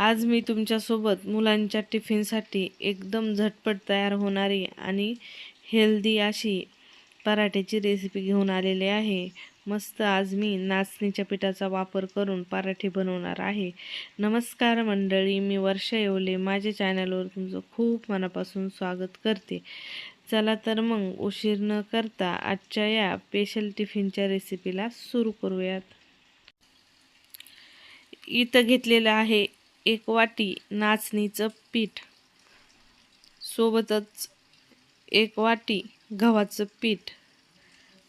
आज मी तुमच्यासोबत मुलांच्या टिफिनसाठी एकदम झटपट तयार होणारी आणि हेल्दी अशी पराठ्याची रेसिपी घेऊन आलेले आहे. मस्त आज मी नाचणीच्या पिठाचा वापर करून पराठे बनवणार आहे. नमस्कार मंडळी मी वर्षा येवले. माझ्या चॅनलवर तुमचं खूप मनापासून स्वागत करते. चला तर मग उशीर न करता आजच्या या स्पेशल टिफिनच्या रेसिपीला सुरू करूयात. इथं घेतलेलं आहे एक वाटी नाचणीचं पीठ. सोबतच एक वाटी गव्हाचं पीठ.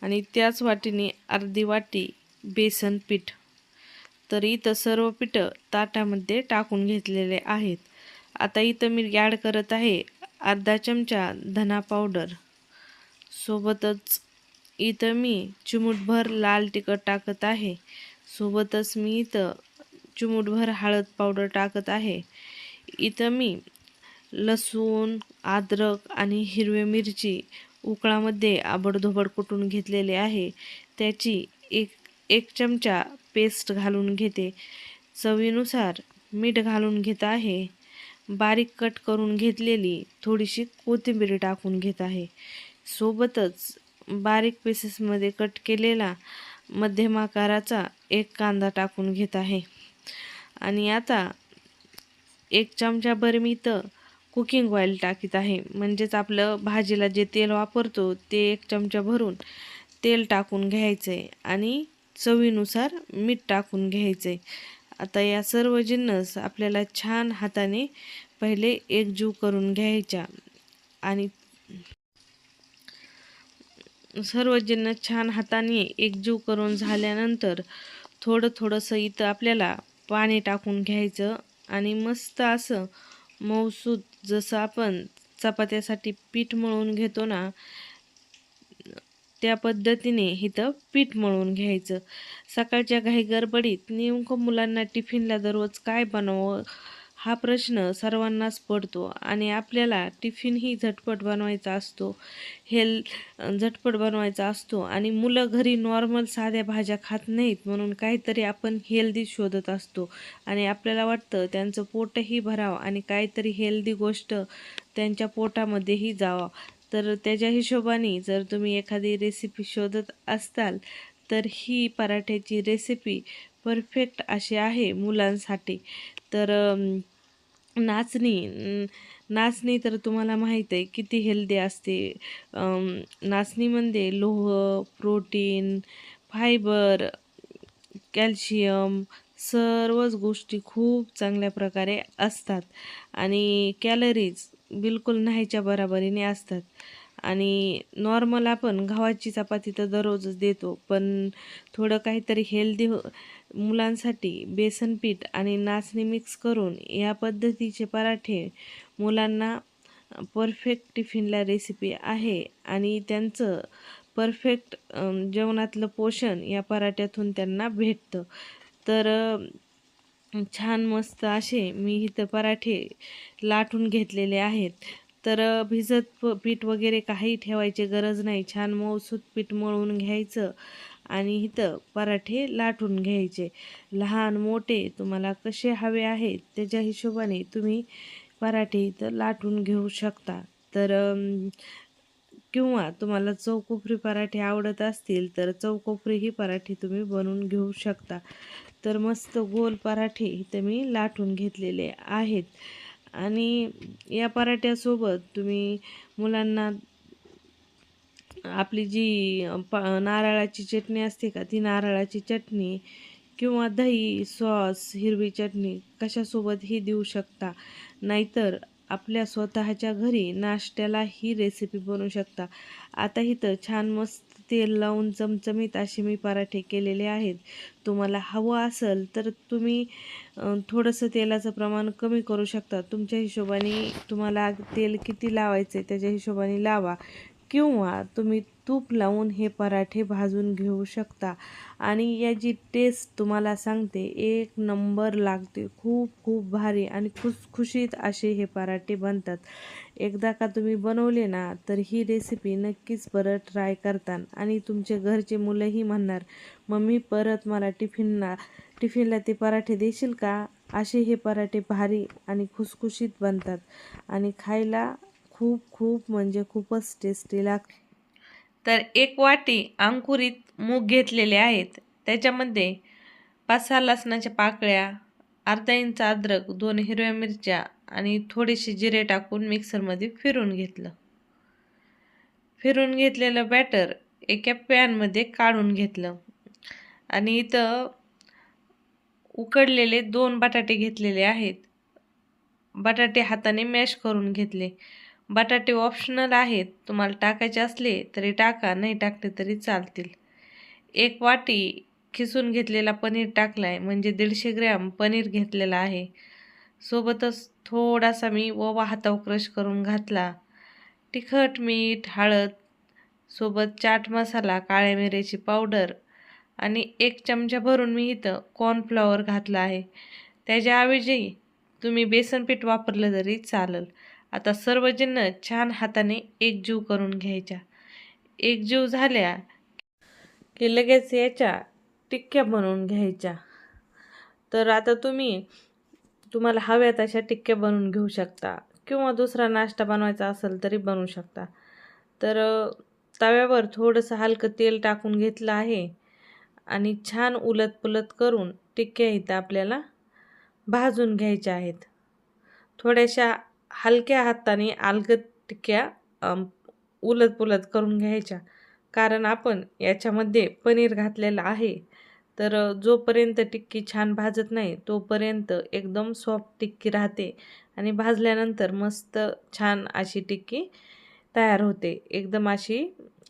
आणि त्याच वाटीने अर्धी वाटी बेसन पीठ. तर इथं सर्व पिठं ताटामध्ये टाकून घेतलेले आहेत. आता इथं मी ॲड करत आहे अर्धा चमचा धना पावडर. सोबतच इथं मी चिमूटभर लाल तिखट टाकत आहे. सोबतच मी इथं चिमूटभर हळद पावडर टाकत आहे. इथं मी लसूण अद्रक आणि हिरवी मिरची उकळामध्ये आबडधोबड कुटून घेतलेले आहे. त्याची एक एक चमचा पेस्ट घालून घेते. चवीनुसार मीठ घालून घेत आहे. बारीक कट करून घेतलेली थोडीशी कोथिंबीर टाकून घेत आहे. सोबतच बारीक पीसेसमध्ये कट केलेला मध्यम आकाराचा एक कांदा टाकून घेत आहे. आणि आता एक चमचाभर मी इथं कुकिंग ऑइल टाकीत आहे. म्हणजेच आपलं भाजीला जे तेल वापरतो ते एक चमचा भरून तेल टाकून घ्यायचं आहे आणि चवीनुसार मीठ टाकून घ्यायचं आहे आता या सर्व जिन्नस आपल्याला छान हाताने पहिले एकजीव करून घ्यायच्या आणि सर्व जिन्नस छान हाताने एकजीव करून झाल्यानंतर थोडं थोडंसं इथं आपल्याला पाणी टाकून घ्यायचं आणि मस्त असं मऊसूद जसं आपण चपात्यासाठी पीठ मळून घेतो ना त्या पद्धतीने इथं पीठ मळून घ्यायचं. सकाळच्या घाई गडबडीत नेमकं मुलांना टिफिनला दररोज काय बनवावं हा प्रश्न सर्वांनाच पडतो आणि आपल्याला टिफिनही झटपट बनवायचा असतो. हेल झटपट बनवायचा असतो आणि मुलं घरी नॉर्मल साध्या भाज्या खात नाहीत म्हणून काहीतरी आपण हेल्दी शोधत असतो आणि आपल्याला वाटतं त्यांचं पोटही भरावं आणि काहीतरी हेल्दी गोष्ट त्यांच्या पोटामध्येही जावं. तर त्याच्या हिशोबाने जर तुम्ही एखादी रेसिपी शोधत असताल तर ही पराठ्याची रेसिपी परफेक्ट अशी आहे मुलांसाठी. तर नाचणी नाचणी तर तुम्हाला माहीत आहे किती हेल्दी असते. नाचणीमध्ये म्हणजे लोह प्रोटीन फायबर कॅल्शियम सर्वच गोष्टी खूप चांगल्या प्रकारे असतात. आणि कॅलरीज बिलकुल नाहीच्या बराबरीने असतात. आणि नॉर्मल आपण गव्हाची चपाती तर दररोजच देतो पण थोडं काहीतरी हेल्दी हो मुलांसाठी बेसन पीठ आणि नाचणी मिक्स करून या पद्धतीचे पराठे मुलांना परफेक्ट टिफिनला रेसिपी आहे आणि त्यांचं परफेक्ट जेवणातलं पोषण या पराठ्यातून त्यांना भेटतं. तर छान मस्त असे मी इथं पराठे लाटून घेतलेले आहेत. तर भिजत पीठ वगैरे काही ठेवायची गरज नाही. छान मऊसूत पीठ मळून घ्यायचं. आणि इथं पराठे लाटून घ्यायचे. लहान मोठे तुम्हाला कसे हवे आहेत त्याच्या हिशोबाने तुम्ही पराठे इथं लाटून घेऊ शकता. तर किंवा तुम्हाला चौकोपरी पराठे आवडत असतील तर चौकोपरी ही पराठे तुम्ही बनवून घेऊ शकता. तर मस्त गोल पराठे इथं मी लाटून घेतलेले आहेत. आणि या पराठ्यासोबत तुम्ही मुलांना आपली जी प नारळाची चटणी असते का ती नारळाची चटणी किंवा दही सॉस हिरवी चटणी कशासोबतही देऊ शकता? नाहीतर आपल्या स्वतःच्या घरी नाश्त्याला ही रेसिपी बनवू शकता. आता इथं छान मस्त तेल लावून चमचमीत असे मी पराठे केलेले आहेत. तुम्हाला हवं असेल तर तुम्ही थोडंसं तेलाचं प्रमाण कमी करू शकता. तुमच्या हिशोबाने तुम्हाला तेल किती लावायचं आहे त्याच्या हिशोबाने लावा. किंवा तुम्ही तूप लावून हे पराठे भाजून घेऊ शकता. आणि याची टेस्ट तुम्हाला सांगते एक नंबर लागते. खूप खूप भारी आणि खुसखुशीत असे हे पराठे बनतात. एकदा का तुम्ही बनवले ना तर ही रेसिपी नक्कीच परत ट्राय करता. आणि तुमचे घरचे मुलंही म्हणणार मम्मी परत मला टिफिनला टिफिनला ते पराठे देशील का? असे हे पराठे भारी आणि खुसखुशीत बनतात. आणि खायला खूप खूप म्हणजे खूपच टेस्टी लागते. तर एक वाटी अंकुरित मूग घेतलेले आहेत. त्याच्यामध्ये पाच सहा लसणाच्या पाकळ्या अर्धा इंच अद्रक दोन हिरव्या मिरच्या आणि थोडेसे जिरे टाकून मिक्सरमध्ये फिरून घेतलं. फिरून घेतलेलं बॅटर एका पॅनमध्ये काढून घेतलं. आणि इथं उकडलेले दोन बटाटे घेतलेले आहेत. बटाटे हाताने मॅश करून घेतले. बटाटे ऑप्शनल आहेत. तुम्हाला टाकायचे असले तरी टाका नाही टाकले तरी चालतील. एक वाटी खिसून घेतलेला पनीर टाकला आहे म्हणजे दीडशे ग्रॅम पनीर घेतलेला आहे. सोबतच थोडासा मी ओवा हाताव क्रश करून घातला. तिखट मीठ हळद सोबत चाट मसाला काळ्या मिऱ्याची पावडर आणि एक चमचा भरून मी इथं कॉर्नफ्लॉवर घातला आहे. त्याच्याऐवजी तुम्ही बेसन पीठ वापरलं तरी चालेल. आता सर्वजण छान हाताने एकजीव करून घ्यायच्या. एकजीव झाल्या की लगेच याच्या टिक्क्या बनवून घ्यायच्या. तर आता तुम्ही तुम्हाला हव्या तशा टिक्क्या बनवून घेऊ शकता किंवा दुसरा नाश्ता बनवायचा असेल तरी बनवू शकता. तर तव्यावर थोडंसं हलकं तेल टाकून घेतलं आहे आणि छान उलत पुलत करून टिक्क्या इथं आपल्याला भाजून घ्यायच्या आहेत. थोड्याशा हलक्या हाताने आलगटक्या टिक्क्या उलत पुलत करून घ्यायच्या. कारण आपण याच्यामध्ये पनीर घातलेलं आहे तर जोपर्यंत टिक्की छान भाजत नाही तोपर्यंत एकदम सॉफ्ट टिक्की राहते आणि भाजल्यानंतर मस्त छान अशी टिक्की तयार होते. एकदम अशी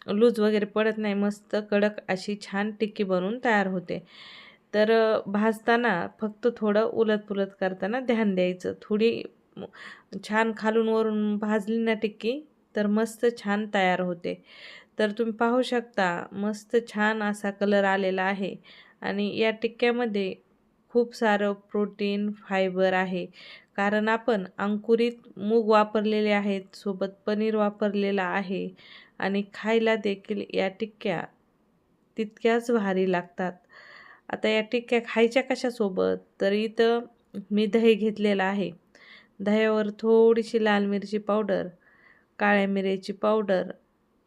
लूज वगैरे पडत नाही मस्त कडक अशी छान टिक्की बनवून तयार होते. तर भाजताना फक्त थोडं उलत पुलत करताना ध्यान द्यायचं. थोडी छान खालून वरून भाजली ना टिक्की तर मस्त छान तयार होते. तर तुम्ही पाहू शकता मस्त छान असा कलर आलेला आहे. आणि या टिक्क्यामध्ये खूप सारं प्रोटीन फायबर आहे. कारण आपण अंकुरित मूग वापरलेले आहेत सोबत पनीर वापरलेला आहे. आणि खायला देखील या टिक्क्या तितक्याच भारी लागतात. आता या टिक्क्या खायच्या कशासोबत? तर इथं मी दही घेतलेलं आहे. दह्यावर थोडीशी लाल मिरची पावडर काळ्या मिऱ्याची पावडर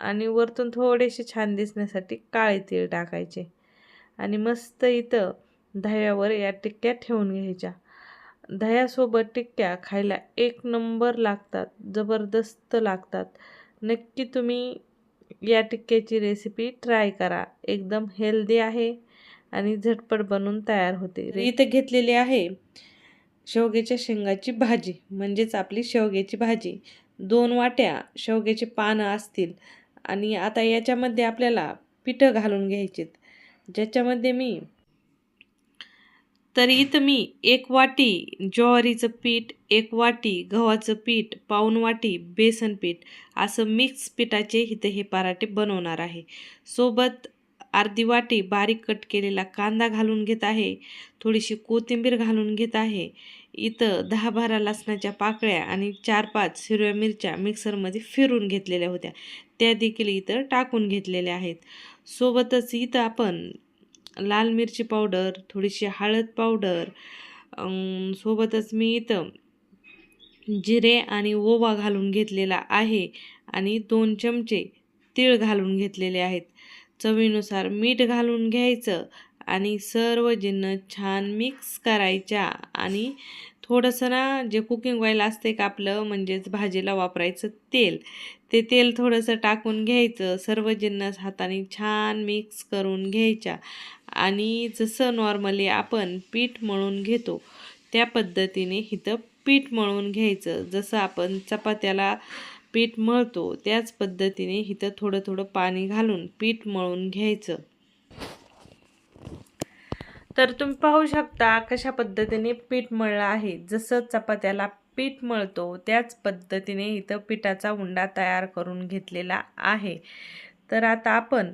आणि वरतून थोडेसे छान दिसण्यासाठी काळे तीळ टाकायचे आणि मस्त इथं दह्यावर या टिक्क्या ठेवून घ्यायच्या. दह्यासोबत टिक्क्या खायला एक नंबर लागतात जबरदस्त लागतात. नक्की तुम्ही या टिक्क्याची रेसिपी ट्राय करा. एकदम हेल्दी आहे आणि झटपट बनून तयार होते. इथं घेतलेली आहे. शेवग्याच्या शेंगाची भाजी म्हणजेच आपली शेवग्याची भाजी. दोन वाट्या शेवग्याची पानं असतील आणि आता याच्यामध्ये आपल्याला पिठं घालून घ्यायचेत. ज्याच्यामध्ये मी तर इथं मी एक वाटी ज्वारीचं पीठ एक वाटी गव्हाचं पीठ पाऊन वाटी बेसन पीठ असं मिक्स पिठाचे इथं हे पराठे बनवणार आहे. सोबत अर्धी वाटी बारीक कट केलेला कांदा घालून घेत आहे. थोडीशी कोथिंबीर घालून घेत आहे. इथं दहा बारा लसणाच्या पाकळ्या आणि चार पाच हिरव्या मिरच्या मिक्सरमध्ये फिरून घेतलेल्या होत्या. त्या देखील इथं टाकून घेतलेल्या आहेत. सोबतच इथं आपण लाल मिरची पावडर थोडीशी हळद पावडर सोबतच मी इथं जिरे आणि ओवा घालून घेतलेला आहे आणि दोन चमचे तीळ घालून घेतलेले आहेत. चवीनुसार मीठ घालून घ्यायचं आणि सर्व जिन्नस छान मिक्स करायच्या आणि थोडंसं ना जे कुकिंग ऑइल असते का आपलं म्हणजेच भाजीला वापरायचं तेल ते तेल थोडंसं टाकून घ्यायचं. सर्व जिन्नस हाताने छान मिक्स करून घ्यायच्या आणि जसं नॉर्मली आपण पीठ मळून घेतो त्या पद्धतीने इथं पीठ मळून घ्यायचं. जसं आपण चपात्याला पीठ मळतो. त्याच पद्धतीने इथं थोडं थोडं पाणी घालून पीठ मळून घ्यायचं. तर तुम्ही पाहू शकता कशा पद्धतीने पीठ मळलं आहे. जसं चपात्याला पीठ मळतो त्याच पद्धतीने इथं पिठाचा उंडा तयार करून घेतलेला आहे. तर आता आपण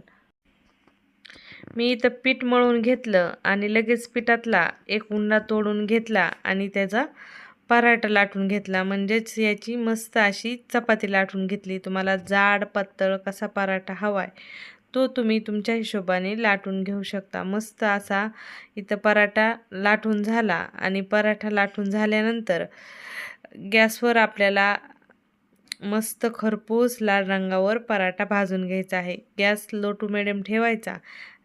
मी इथं पीठ मळून घेतलं आणि लगेच पिठातला एक उंडा तोडून घेतला आणि त्याचा पराठा लाटून घेतला. म्हणजेच याची मस्त अशी चपाती लाटून घेतली. तुम्हाला जाड पातळ कसा पराठा हवा आहे तो तुम्ही तुमच्या हिशोबाने लाटून घेऊ शकता. मस्त असा इथं पराठा लाटून झाला आणि पराठा लाटून झाल्यानंतर गॅसवर आपल्याला मस्त खरपूस लाल रंगावर पराठा भाजून घ्यायचा आहे. गॅस लो टू मिडियम ठेवायचा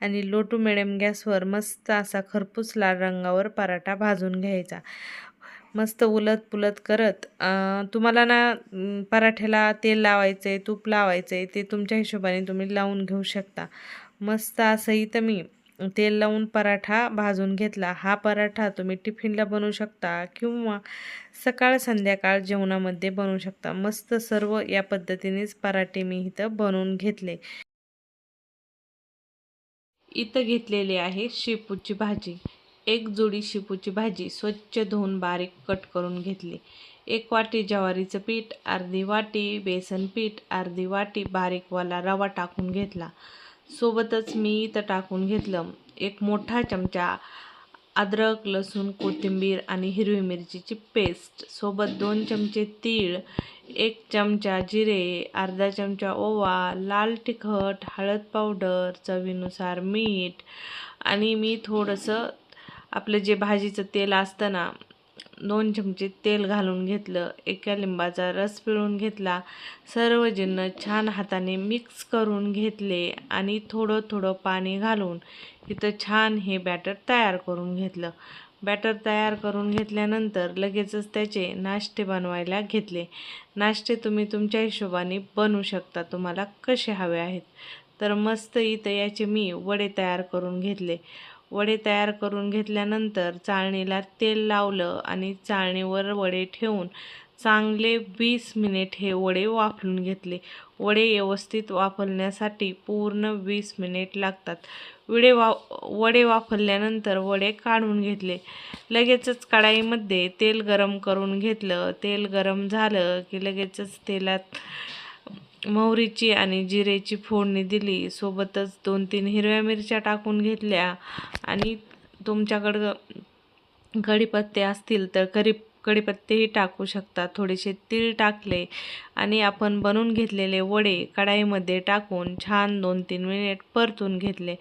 आणि लो टू मिडियम गॅसवर मस्त असा खरपूस लाल रंगावर पराठा भाजून घ्यायचा. मस्त उलत पुलत करत तुम्हाला ना पराठ्याला तेल लावायचं आहे तूप लावायचं आहे ते तुमच्या हिशोबाने तुम्ही लावून घेऊ शकता. मस्त असं इथं मी तेल लावून पराठा भाजून घेतला. हा पराठा तुम्ही टिफिनला बनवू शकता किंवा सकाळ संध्याकाळ जेवणामध्ये बनवू शकता. मस्त सर्व या पद्धतीनेच पराठे मी इथं बनवून घेतले. इथं घेतलेली आहे शेपूची भाजी. एक जोडी शेपूची भाजी स्वच्छ धुवून बारीक कट करून घेतली. एक वाटी ज्वारीचं पीठ अर्धी वाटी बेसन पीठ अर्धी वाटी बारीकवाला रवा टाकून घेतला. सोबतच मी इथं टाकून घेतलं एक मोठा चमचा अद्रक लसूण कोथिंबीर आणि हिरवी मिरचीची पेस्ट. सोबत दोन चमचे तीळ एक चमचा जिरे अर्धा चमचा ओवा लाल तिखट हळद पावडर चवीनुसार मीठ आणि मी थोडंसं आपलं जे भाजीचं तेल असतं ना दोन चमचे तेल घालून घेतलं एका लिंबाचा रस पिळून घेतला सर्व जिन्न छान हाताने मिक्स करून घेतले आणि थोडं थोडं पाणी घालून इथं छान हे बॅटर तयार करून घेतलं. बॅटर तयार करून घेतल्यानंतर लगेचच त्याचे नाश्ते बनवायला घेतले. नाश्ते तुम्ही तुमच्या हिशोबाने बनवू शकता तुम्हाला कसे हवे आहेत. तर मस्त इथं याचे मी वडे तयार करून घेतले. वडे तयार करून घेतल्यानंतर चाळणीला तेल लावलं आणि चाळणीवर वडे ठेवून चांगले वीस मिनिट हे वडे वाफलून घेतले. वडे व्यवस्थित वाफलण्यासाठी पूर्ण वीस मिनिट लागतात. वडे वा वडे वाफरल्यानंतर वडे काढून घेतले. लगेचच कढाईमध्ये तेल गरम करून घेतलं. तेल गरम झालं की लगेचच तेलात मोहरीची आणि जिरेची फोडणी दिली. सोबतच दोन तीन हिरव्या मिरच्या टाकून घेतल्या. आणि तुमच्याकडं कढीपत्ते असतील तर करी कढीपत्तेही टाकू शकता. थोडेसे तीळ टाकले आणि आपण बनवून घेतलेले वडे कढाईमध्ये टाकून छान दोन तीन मिनिट परतून घेतले.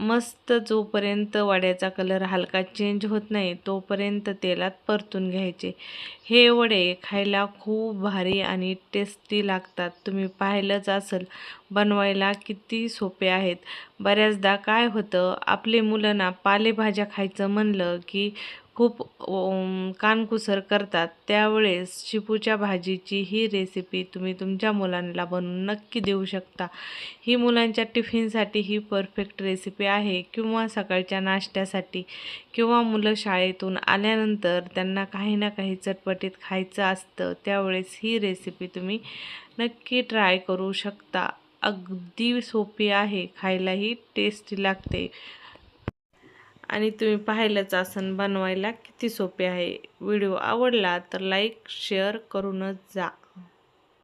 मस्त जोपर्यंत वड्याचा कलर हलका चेंज होत नाही तोपर्यंत तेलात परतून घ्यायचे. हे वडे खायला खूप भारी आणि टेस्टी लागतात. तुम्ही पाहिलंच असेल बनवायला किती सोपे आहेत. बऱ्याचदा काय होतं आपले मुलं ना पालेभाज्या खायचं म्हणलं की खूप कानकुसर करतात त्यावेळेस शिपूच्या भाजीची ही रेसिपी तुम्ही तुमच्या मुलांना बनवून नक्की देऊ शकता. ही मुलांच्या टिफिनसाठी ही परफेक्ट रेसिपी आहे किंवा सकाळच्या नाश्त्यासाठी किंवा मुलं शाळेतून आल्यानंतर त्यांना काही ना काही चटपटीत खायचं असतं त्यावेळेस ही रेसिपी तुम्ही नक्की ट्राय करू शकता. अगदी सोपी आहे खायलाही टेस्टी लागते. आणि तुम्ही पाहिलंच आसन बनवायला किती सोपे आहे. व्हिडिओ आवडला तर लाईक शेअर करूनच जा.